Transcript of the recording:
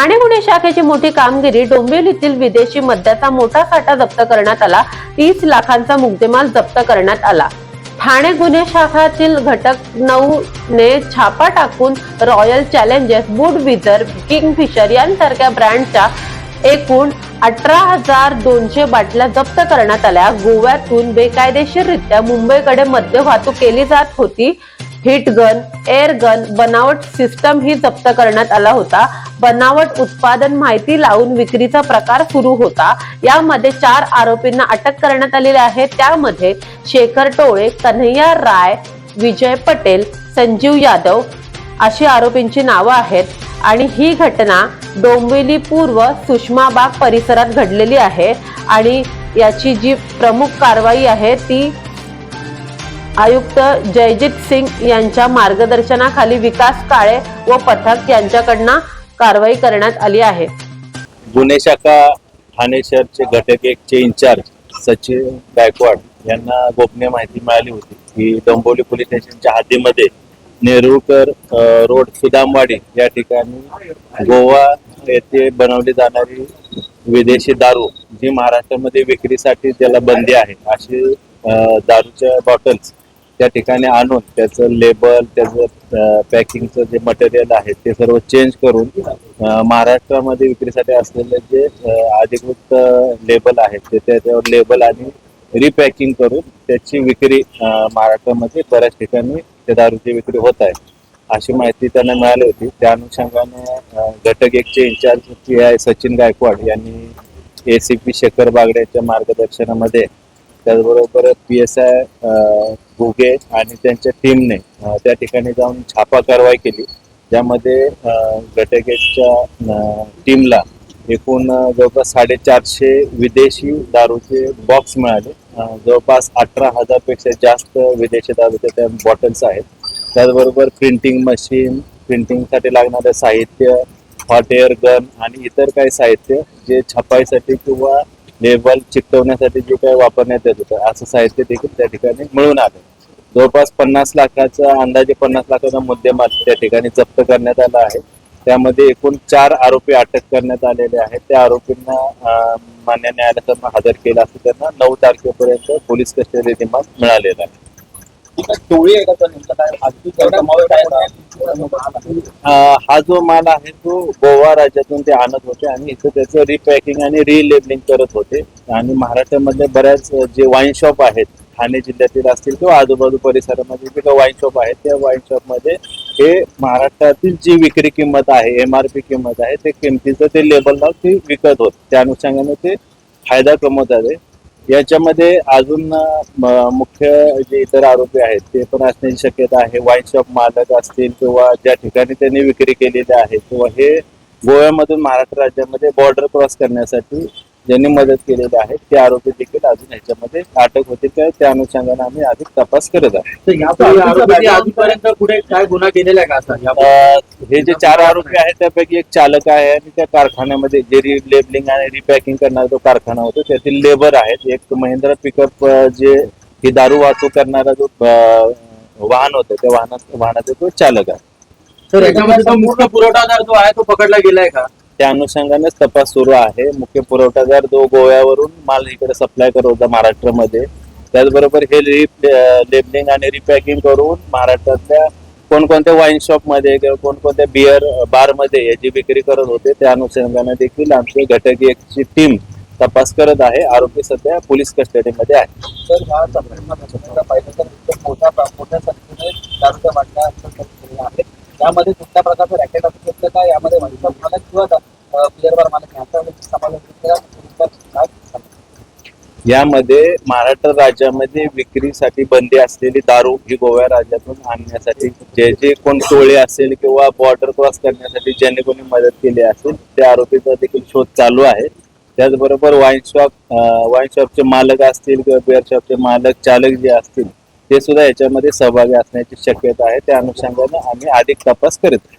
ठाणे गुन्हे शाखेची मोठी कामगिरी डोंबिवलीतील विदेशी मद्याचा मोठा साठा जप्त करण्यात आला. तीस लाखांचा मुद्देमाल जप्त करण्यात आला. ठाणे गुन्हे शाखातील घटक नऊ ने छापा टाकून रॉयल चॅलेंजर्स बुड किंग किंगफिशर यांसारख्या ब्रँडच्या एकूण अठरा हजार दोनशे बाटल्या जप्त करण्यात आल्या. गोव्यातून बेकायदेशीररित्या मुंबईकडे मद्य वाहतूक केली जात होती. हिट गन एअर गन बनावट सिस्टम ही जप्त करण्यात आला होता. बनावट उत्पादन माहिती लावून विक्रीचा प्रकार सुरू होता. यामध्ये चार आरोपींना अटक करण्यात आलेली आहे. त्यामध्ये शेखर टोळे कन्हैया राय विजय पटेल संजीव यादव अशी आरोपींची नावं आहेत. आणि ही घटना डोंबिवली पूर्व सुषमाबाग परिसरात घडलेली आहे. आणि याची जी प्रमुख कारवाई आहे ती आयुक्त जयजित सिंग यांच्या मार्गदर्शनाखाली विकास काळे व पथक यांच्याकडनं कारवाई करण्यात आली आहे. गुन्हे शाखा ठाणे शहरचे घटक एक चे इन्चार्ज सचिन गायकवाड यांना गोपनीय माहिती मिळाली होती की डोंबोली पोलीस स्टेशनच्या हद्दीमध्ये नेरुळकर रोड सुदामवाडी या ठिकाणी गोवा येथे बनवली जाणारी विदेशी दारू जी महाराष्ट्रामध्ये विक्रीसाठी त्याला बंदी आहे अशी दारूच्या बॉटल्स त्या ठिकाणी आणून त्याचं लेबल त्याचं पॅकिंगचं जे मटेरियल आहे ते सर्व चेंज करून महाराष्ट्रामध्ये विक्रीसाठी असलेले जे अधिकृत लेबल आहेत ते त्याच्यावर लेबल आणि रिपॅकिंग करून त्याची विक्री महाराष्ट्रामध्ये बऱ्याच ठिकाणी त्या दारूची विक्री होत आहे. अशी माहिती त्यांना मिळाली होती. त्या अनुषंगाने घटक एकचे incharge P I Sachin Gaikwad यांनी ए सी पी शेखर बागड्याच्या मार्गदर्शनामध्ये त्याचबरोबर पी एस आय घुगे आणि त्यांच्या टीमने त्या ठिकाणी जाऊन छापा कारवाई केली. ज्यामध्ये अ, टीमला एकूण जवळपास साडेचारशे विदेशी दारूचे बॉक्स मिळाले. जवळपास अठरा हजारपेक्षा जास्त विदेशी दारूचे त्या बॉटल्स आहेत. त्याचबरोबर प्रिंटिंग मशीन प्रिंटिंगसाठी लागणारं साहित्य हॉट एअर गन आणि इतर काही साहित्य जे छपाईसाठी किंवा लेबल चिकटवण्यासाठी जे काही वापरण्यात येत होतं असं साहित्य देखील त्या ठिकाणी मिळून आलं. जवळपास पन्नास लाखाचा अंदाजे पन्नास लाखाचा मुद्देमाल त्या ठिकाणी जप्त करण्यात आला आहे. त्यामध्ये एकूण चार आरोपी अटक करण्यात आलेले आहेत. त्या आरोपींना मान्य न्यायालयासमोर हजर केला असं त्यांना नऊ तारखेपर्यंत पोलीस कस्टडी रिमांड मिळालेला आहे. टोळी आहे का तो नेमका काय आजची समावेश आहे का? अं, हा जो माल आहे तो गोवा राज्यातून ते आणत होते आणि इथं त्याचं रिपॅकिंग आणि रिलेबलिंग करत होते. आणि महाराष्ट्रामध्ये बऱ्याच अं, जे वाईन शॉप आहेत ठाणे जिल्ह्यातील असतील किंवा आजूबाजू परिसरामध्ये जे काही वाईन शॉप आहेत त्या वाईन शॉपमध्ये हे महाराष्ट्रातील जी विक्री किंमत आहे एम आर पी किंमत आहे ते किमतीचं ते लेबल लावून ते विकत होत. त्या अनुषंगाने ते फायदा कमवत आले याच्यामध्ये अजून मुख्य जे इतर आरोपी आहेत ते पण असण्याची शक्यता आहे. वाईन शॉप मालक असतील किंवा ज्या ठिकाणी त्यांनी विक्री केलेली आहे किंवा हे गोव्यामधून महाराष्ट्र राज्यामध्ये बॉर्डर क्रॉस करण्यासाठी ज्यांनी मदत केलेली आहे ते आरोपी देखील अजून ह्याच्यामध्ये अटक होते. त्या त्या अनुषंगाने आम्ही अधिक तपास करत आहे तर यापूर्वी आरोपींनी अजूनपर्यंत पुढे काय गुन्हा केलेला आहे का असा? या- अं, हे जे चार आरोपी आहेत त्यापैकी एक चालक आहे आणि त्या कारखान्यामध्ये जे रिलेबलिंग आणि रिपॅकिंग करणारा जो कारखाना होतो त्यातील लेबर आहेत. एक महिंद्रा पिकअप जे ही दारू वाहतूक करणारा जो वाहन होतं त्या वाहनात वाहनाचा तो चालक आहे. तर याच्यामध्ये मुख्य पुरवठादार जो आहे तो पकडला गेलाय का? त्या अनुषंगानेच तपास सुरू आहे. मुख्य पुरवठादार जो गोव्यावरून माल इकडे सप्लाय करत होता महाराष्ट्रामध्ये. त्याचबरोबर हे लेबलिंग आणि रिपॅकिंग करून महाराष्ट्रातल्या कोणकोणत्या वाईन शॉपमध्ये किंवा कोणकोणत्या बिअर बारमध्ये याची विक्री करत होते त्या अनुषंगाने देखील आमची घटक एकची टीम तपास करत आहे. आरोपी सध्या पोलीस कस्टडीमध्ये आहे तर पाहिलं तर मोठ्या मोठ्या संख्येने दारूच्या बाटल्या त्यामध्ये कुठल्या रॅकेट असू शकतं का यामध्ये वंशज मालक किंवा प्लेअर बार मालक यांचा समावेश केलेला आहे? काय सांगता? यामध्ये महाराष्ट्र राज्यामध्ये विक्रीसाठी बंदी असलेली दारू ही गोव्या राज्यातून आणण्यासाठी जे जे कोण टोळे असेल किंवा बॉर्डर क्रॉस करण्यासाठी ज्यांनी कोणी मदत केली असेल त्या आरोपीचा देखील शोध चालू आहे. त्याचबरोबर वाईन शॉप वाईन शॉपचे मालक असतील किंवा बिअर शॉपचे मालक चालक जे असतील ते सुद्धा याच्यामध्ये सहभागी असण्याची शक्यता आहे. त्या अनुषंगाने आम्ही अधिक तपास करीत आहे